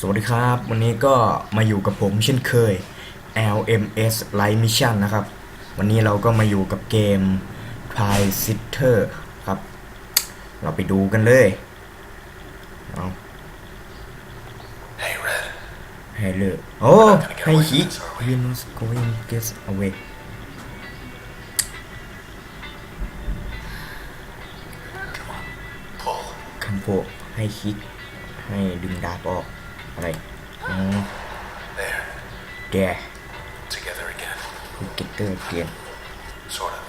สวัสดีครับ วันนี้ก็มาอยู่กับผมเช่นเคย LMS Light Mission นะครับ วันนี้เราก็มาอยู่กับเกม Try Sitter ครับ เราไปดูกันเลยเอา Hey, Red. ให้เลิกโอ้ให้ฮิก Venus going get away Come on. Pull. คัมโพให้ฮิกให้ดึงดาบออก อะไรอ๋อ There. แก Together again. คูเกตเตอร์เกม Sort of.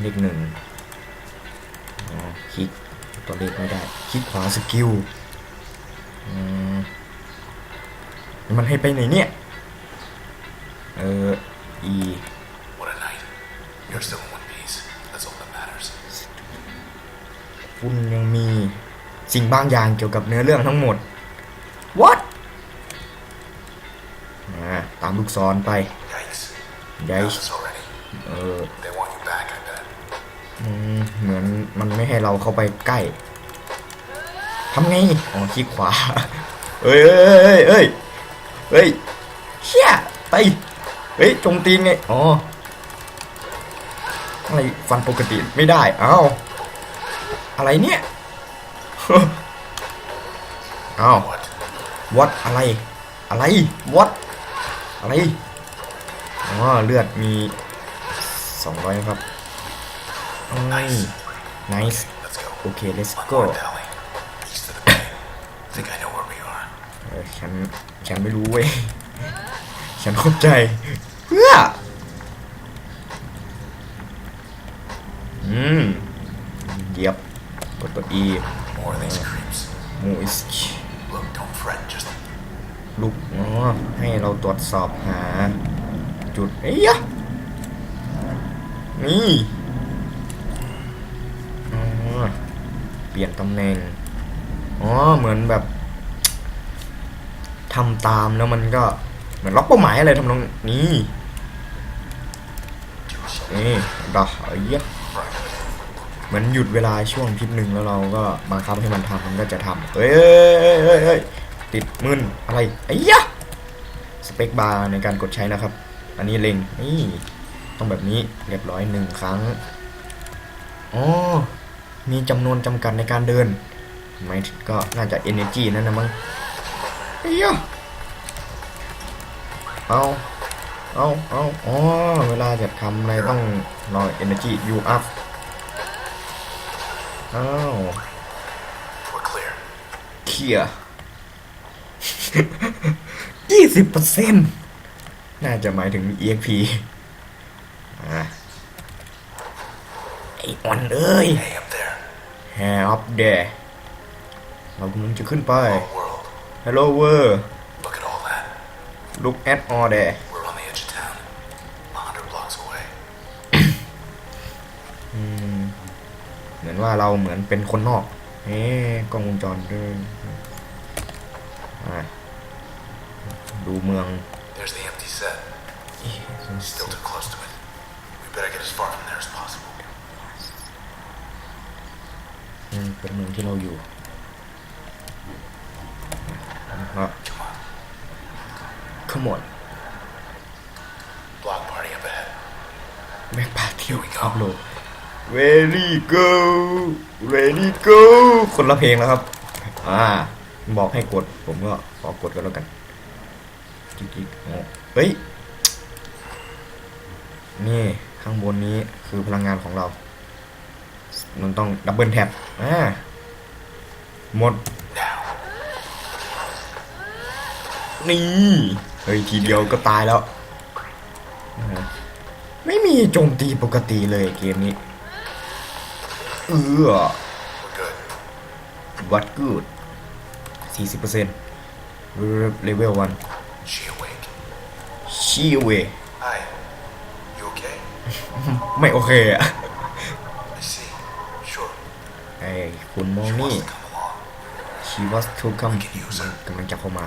เลขหนึ่งอ๋อคลิกตัวเลขไม่ได้ คลิกขวาสกิลอืมมันให้ไปไหนเนี่ย เออ E What a night. You're still in one piece. That's all that matters. คุณยังมี สิ่งบางอย่างเกี่ยวกับเนื้อเรื่องทั้งหมด What อ่าตามลูกศรไป Yikes. ย้าย Got this already. เออ They want you back, I bet. อืมเหมือนมันไม่ให้เราเข้าไปใกล้ทำไงอ๋อคลิกขวาเอ้ยเอ้ยเอ้ยเอ้ยเอ้ยเชี่ยไปเฮ้ยโจมตีไงอ๋ออะไรฟันปกติไม่ได้เอ้าอะไรเนี่ยเอ้า What? วัดอะไร อะไรวัดอะไรอ๋อเลือดมีสองร้อยครับไน Nice. ไนส์ Let's go. โอเค let's One go more alley. East of the bay. Think I know where we are. เออฉันฉันไม่รู้เว้ย ฉันเข้าใจเพื่ออืมเหยียบกดตัว E More of these creeps. มูส Look, don't fret. Just ลุกอ๋อให้เราตรวจสอบหา จุดเอ้ยะนี่อ๋อเปลี่ยนตำแหน่งอ๋อเหมือนแบบทำตามแล้วมันก็เหมือนล็อกเป้าหมายอะไรทำนองนี้ do something. นี่ดอกเอ้ยะ Right. เหมือนหยุดเวลาช่วงพิษหนึ่งแล้วเราก็บังคับให้มันทำมันก็จะทำเอ้ยเอ้ยเอ้ยเอ้ยติดมึนอะไรไอ้ยะสเปคบาร์ในการกดใช้นะครับ อันนี้เล็งนี่ต้องแบบนี้เรียบร้อยหนึ่งครั้งอ๋อมีจำนวนจำกัดในการเดินไม่ก็น่าจะ energy นั่นนะมั้งไอ้ยะเอาเอาเอาอ๋อเวลาจะทำอะไรต้องรอ energy you up อ้าว We're clear. เคลียร์ยี่สิบเปอร์เซ็นต์น่าจะหมายถึง EXP อะไอ้อ่อนเอ้ย Hey, up there. Hair up there เรากำลังจะขึ้นไป Oh, world. Hello world Look at all that. look at all there มือนว่าเราเหมือนเป็นคนนอกเอ๊ะกล้องวงจรด้วยอะดูเมือง There's the empty set. Still too close to it. We better get as far from there as possible. อืมเป็นเมืองที่เราอยู่อะ Come on. come on Block party up ahead. แม็กพาเที่ยวอัพโหลด Ready go Ready go คนละเพลงแล้วครับ อ่า บอกให้กด ผมก็ขอกดกันแล้วกันจิ๊กๆโอ้เฮ้ย นี่ข้างบนนี้คือพลังงานของเรา มันต้องดับเบิลแท็บอ่า หมด นี่ เฮ้ย ทีเดียวก็ตายแล้ว ไม่มีโจมตีปกติเลยเกมนี้ เออ We're good. วัดกูดสี่สิบเปอร์เซ็นต์เลเวลวัน She awake. ชีเว Hi. You okay? ไม่โอเคอะ I see. Sure. ไอ้คุณโม She นี่ wants to come along. she was to come กำลังจะเข้ามา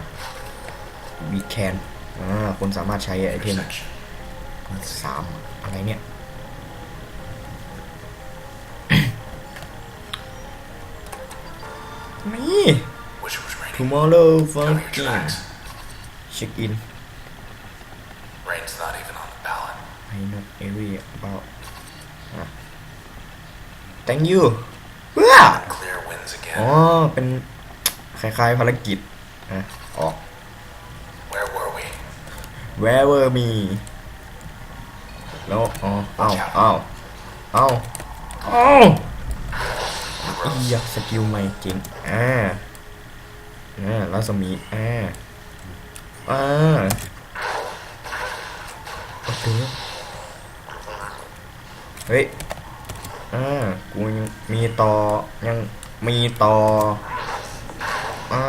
we can อ่าคนสามารถใช้ไอเทม Intersection. สามอะไรเนี่ย นี่ Wish it was raining. tomorrow Cover your fucking tracks. check in Rain's not even on the ballot. I know area about อะ thank you เพื่อ Clear wins อ๋อ again. เป็นคล้ายๆภารกิจนะออก Where were we? wherever me แล้วอ๋อเอาเอาเอาเอา อียสกิลใหม่จริงอ่าอ่ารัศมีอ่าอ่าโอเคเฮ้ยอ่ากูยังมีต่อยังมีต่ออ่า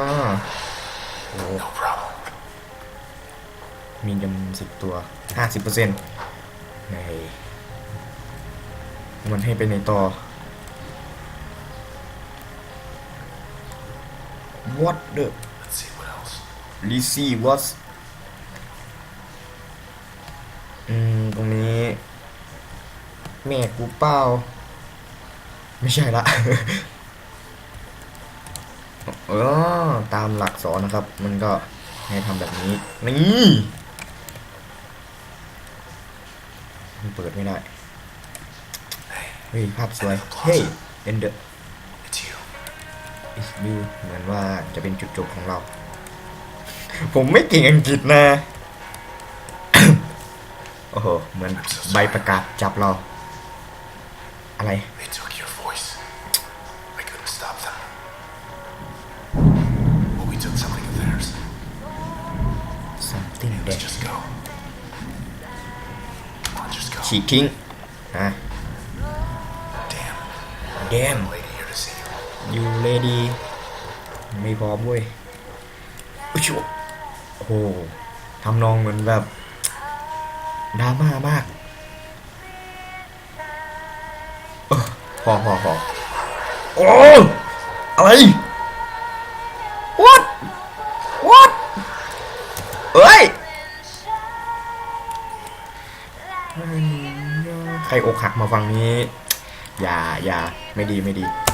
โอ้มีจำนวนสิบตัวห้าสิบเปอร์เซ็นต์ในมันให้ไปในต่อ what the Let's see what else. l i z y what อืม ตรงนี้ แม่กูเป้า ไม่ใช่ละ เออ ตามหลักสอนนะครับ มันก็ให้ทำแบบนี้ นี่มันเปิดไม่ได้ เฮ้ย ภาพสวย เฮ้ย เอนเดอร์ is you เหมือนว่าจะเป็นจุดจบของเรา ผมไม่เก่งอังกฤษนะ โอ้โห เหมือนใบประกาศจับเรา อะไร They took your voice. I couldn't stop them. But we took something of theirs. something Let's that just go. Come on, just go. ฉีกทิ้งอะ Damn. damn Lady here to see you. you ready ไม่พร้อมเว้ยอุ๊ยชิวโอ้โหทำนองเหมือนแบบดราม่ามากเออพอพอพอโอ้อะไร what what เอ้ยใครอกหักมาฟังนี้ อย่าอย่าไม่ดีไม่ดี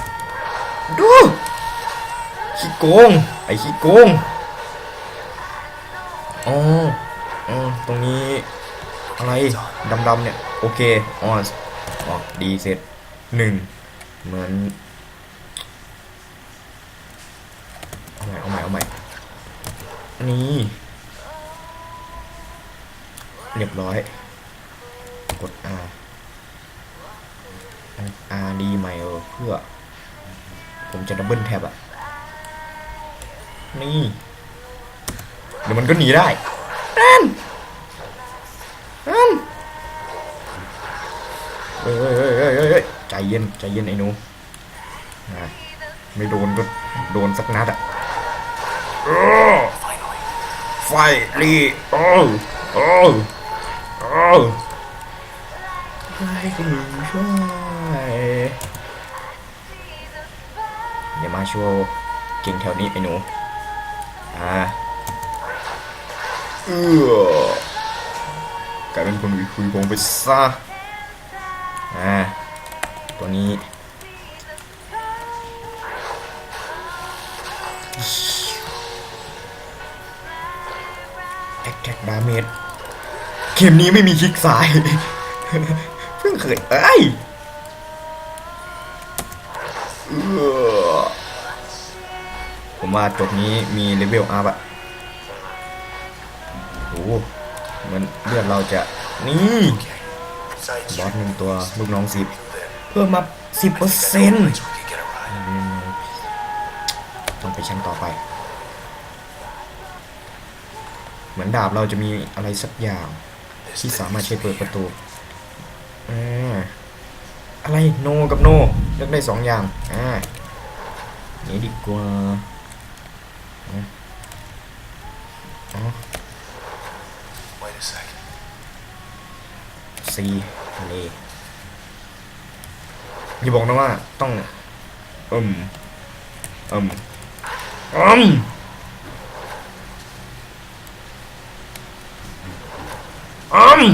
ดูขี้โกง ไอ้ขี้โกงอ๋ออ๋อตรงนี้อะไรดำๆเนี่ย โอเคอ๋ออ๋อดีเสร็จหนึ่งเหมือนเอาใหม่เอาใหม่เอาใหม่นี่เรียบร้อย กด R R ดีไหมเออเพื่อ ผมจะดับเบิลแท็บอะนี่เดี๋ยวมันก็หนีได้นั่นนั่นเฮ้ยเฮ้ยเฮ้ยเฮ้ยเฮ้ยเฮ้ยใจเย็นใจเย็นไอ้หนูอะไม่โดนก็โดนสักนัดอะเออ Finally. ไฟรีโอ้โอ้โอ้ไฟรีช่วย อย่ามาโชว์เก่งแถวนี้ไอ้หนู อ่าเออกลายเป็นคนวิคุยโกงไปซะอ่า ตัวนี้แอคแท็กดาเมจเกมนี้ไม่มีคลิกซ้าย เพิ่งเคยเอ้ย ว่าจบนี้มีเลเวลอัพอะโอ้โหเหมือนเลือดเราจะ นี่บอสหนึ่งตัวลูกน้องสิบเพิ่มมาสิบเปอร์เซ็นต์ต้องไปชั้นต่อไป เหมือนดาบเราจะมีอะไรสักอย่าง ที่สามารถใช้เปิดประตูอะไรโนกับโนเลือกได้สองอย่างอ่านี่ดีกว่าอะอ๋อ Wait a second. ซีทะเลอย่าบอกนะว่าต้องอืมอืมอืมอืม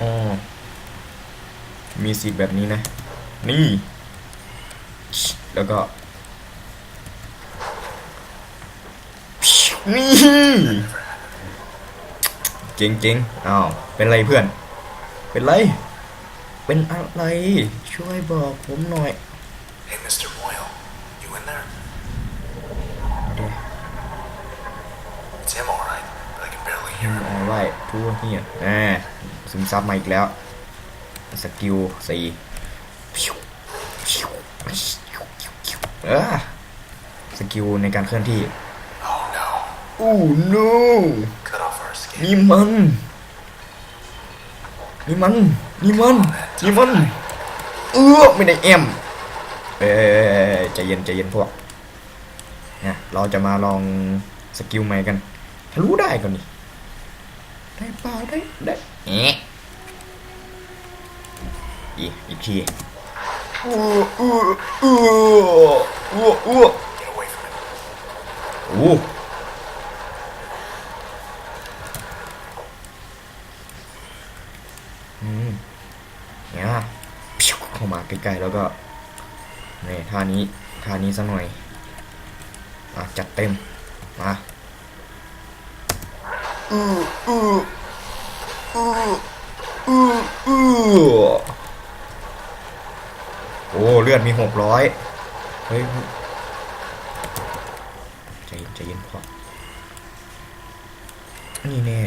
อ๋อมีสิทธิ์แบบนี้นะ นี่ แล้วก็ นี่ เจ๋งเจ๋งๆอ้าวเป็นไรเพื่อน เป็นไร เป็นอะไร ช่วยบอกผมหน่อย Hey, Mr. Moyle, you in there? เดี๋ยว It's him, all right, but I can barely hear him. เอาไว้ทั่วเฮียแหมซึมซับมาอีกแล้ว สกิลสี่เออสกิลในการเคลื่อนที่ Oh no! โอ้ no นี่มันนี่มันนี่มันนี่มันเออไม่ได้แอมเอ้ยใจเย็นใจเย็นพวกนี่ยเราจะมาลองสกิลใหม่กันรู้ได้ก่อนนี่ได้เปล่าได้ได้แอะอีกอีกทีเออเออเออเออเออ Get away from him. โอ้อืมเนี่ยพิวเข้ามาใกล้ๆแล้วก็ นี่ท่านี้ท่านี้สักหน่อยอะจัดเต็ม มาอืออืออืออืออือโอ้เลือดมีหกร้อยเฮ้ยใจเย็นใจเย็นพอนี่แน่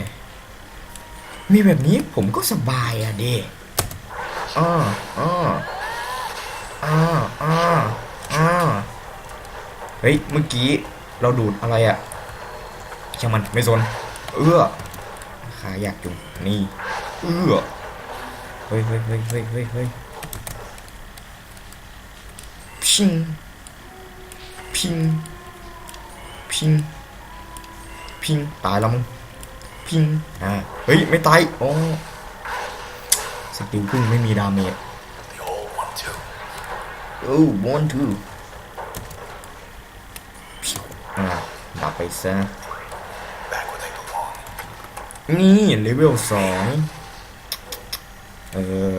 มีแบบนี้ผมก็สบายอะเดอ่าอ่าอ่าอ่าอ่า ฮ้ย เมื่อกี้เราดูดอะไรอะช่างมันไม่สน เอื้อขาอยากจุงนี่ เอื้อ เฮ้ยเฮ้ยเฮ้ยเฮ้ยเฮ้ยเฮ้ยพิง พิง พิง พิง ตายแล้วมึง พิง อ่า เฮ้ย ไม่ตาย โอ้สกิลพึ่งไม่มีดาเมจ The old one too ทูอ่าดับ ไปซะ Back where they belong. นี่เลเวลสองเออ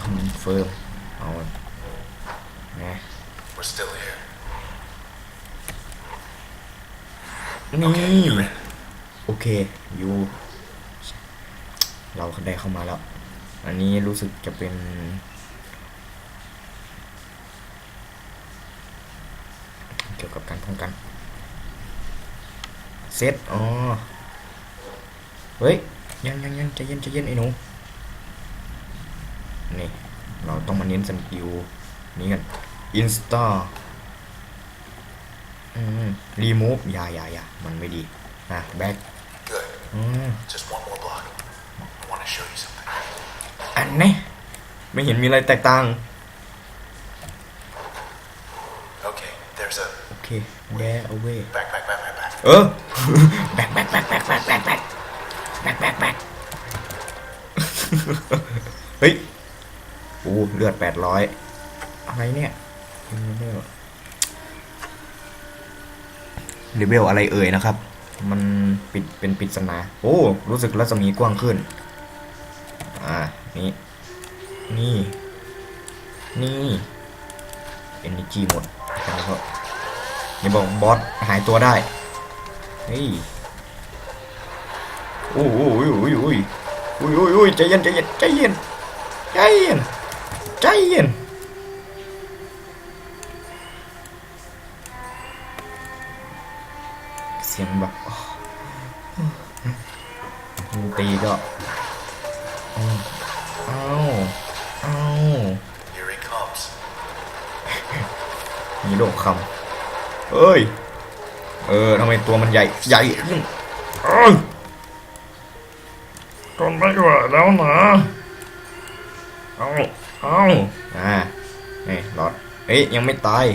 คอนเฟิร์มเอานะ We're still here. นี่ You're in. โอเคอยู่เราได้เข้ามาแล้ว อันนี้รู้สึกจะเป็น เกี่ยวกับการป้องกัน เซตอ๋อ เฮ้ย ยังยังยังใจเย็นใจเย็นไอ้หนู นี่ เราต้องมาเน้นสกิลนี้กันอินสตาอืมรีมูฟอย่าอย่าอย่ามันไม่ดีนะแบ็ค Good. อืม Just one more block. I want to show you something. อันนี้ไม่เห็นมีอะไรแตกต่าง Okay, there's a โอเคแดเอาเว back, back, back, back, back. เออแบกแบกแบกแบกแบกแบกแบกแบกแบกแบกเฮ้ยโอ้เลือดแปดร้อยอะไรเนี่ยเลเวลเลเวลอะไรเอ่ยนะครับ มันปิดเป็นปริศนา โอ้ รู้สึกรัศมีกว้างขึ้น อ่า นี่ นี่ นี่ energy หมดแล้วก็อย่าบอกบอสหายตัวได้ เฮ้ยโอ้ยโอ้ยโอ้ยโอ้ยโอ้ยโอ้ยโอ้ยใจเย็นใจเย็นใจเย็นใจเย็นใจเย็นเสียงแบบมือตีก็เอาเอาเอา Here he comes. มีโลกคำเอ้ย เออทำไมตัวมันใหญ่ใหญ่ขึ้นเอ้ยทนไม่ไหวแล้วนะเอาเอาอ่านี่หลอดเฮ้ยยังไม่ตาย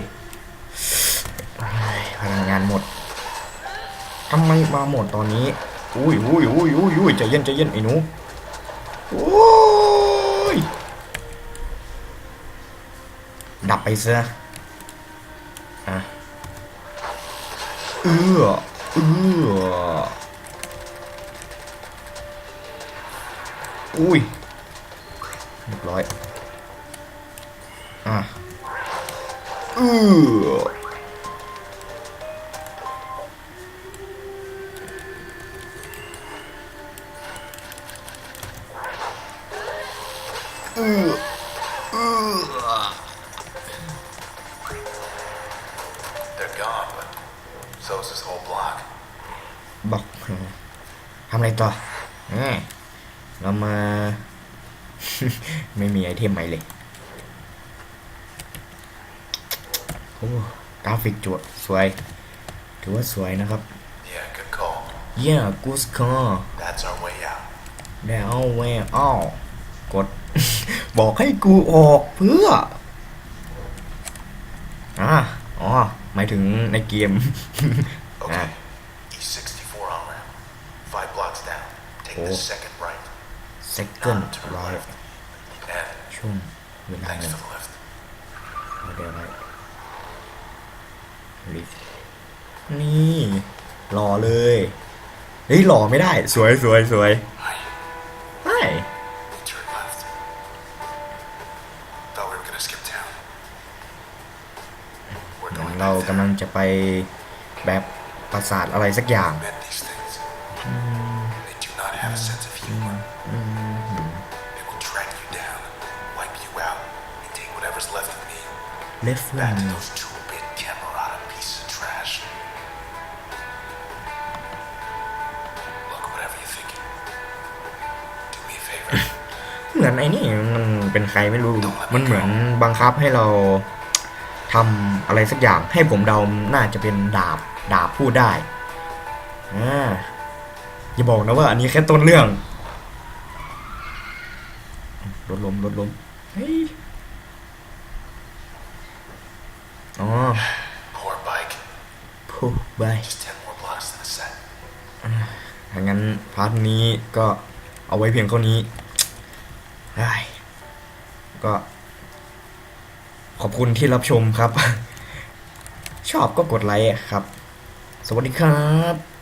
เฮ้ยพลังงานหมดทำไมมาหมดตอนนี้อุ้ยอุ้ยอุ้ยอุ้ยอุ้ยใจเย็นใจเย็นไอ้หนูโอ้ยดับไปซะอะ เออเอออุ้ยเรียบร้อย อะอืออืออ so is this whole block. บอกทำอะไรต่อแหมเรามา ไม่มีไอเทมใหม่เลยโอ้กราฟิกจวดสวย ถือว่าสวยนะครับ Yeah, good call. เยี่ยกูสคอ That's our way out. แล้วแวอ้าวกด บอกให้กูออกเพื่ออ่าอ๋อ หมายถึงในเกมอ่า Okay. E64 on ramp. Five blocks down. Take the Oh. second right. second Now turn right left. And ช่วงเวลา thanks หนึ่ง for the lift. เดี๋ยวไรลิฟต์นี่ หล่อเลย เฮ้ย หล่อไม่ได้ สวยสวยสวย เหมือน going เรา back กำลั there. งจะไปแบบปราสาทอะไรสักอย่าง Met these things. They do not have a sense of humor. They will track you down, wipe you out, and take whatever's left of me เลฟ back น to those two-bit Camerata pieces of trash. Look, whatever you're thinking, do me a favor. เหมือนไอ้นี่มันเป็นใครไม่รู้ มันเหมือนบังคับให้เรา ทำอะไรสักอย่างให้ผมเดาน่าจะเป็นดาบดาบพูดได้อ่าอย่าบอกนะว่าอันนี้แค่ต้นเรื่องลดลมลดลมเฮ้ยอ๋อ Poor bike. พูดไป Just ten more blocks to the set. ถ้างั้นพาร์ทนี้ก็เอาไว้เพียงเท่านี้ได้ก็ ขอบคุณที่รับชมครับ ชอบก็กดไลค์ครับ สวัสดีครับ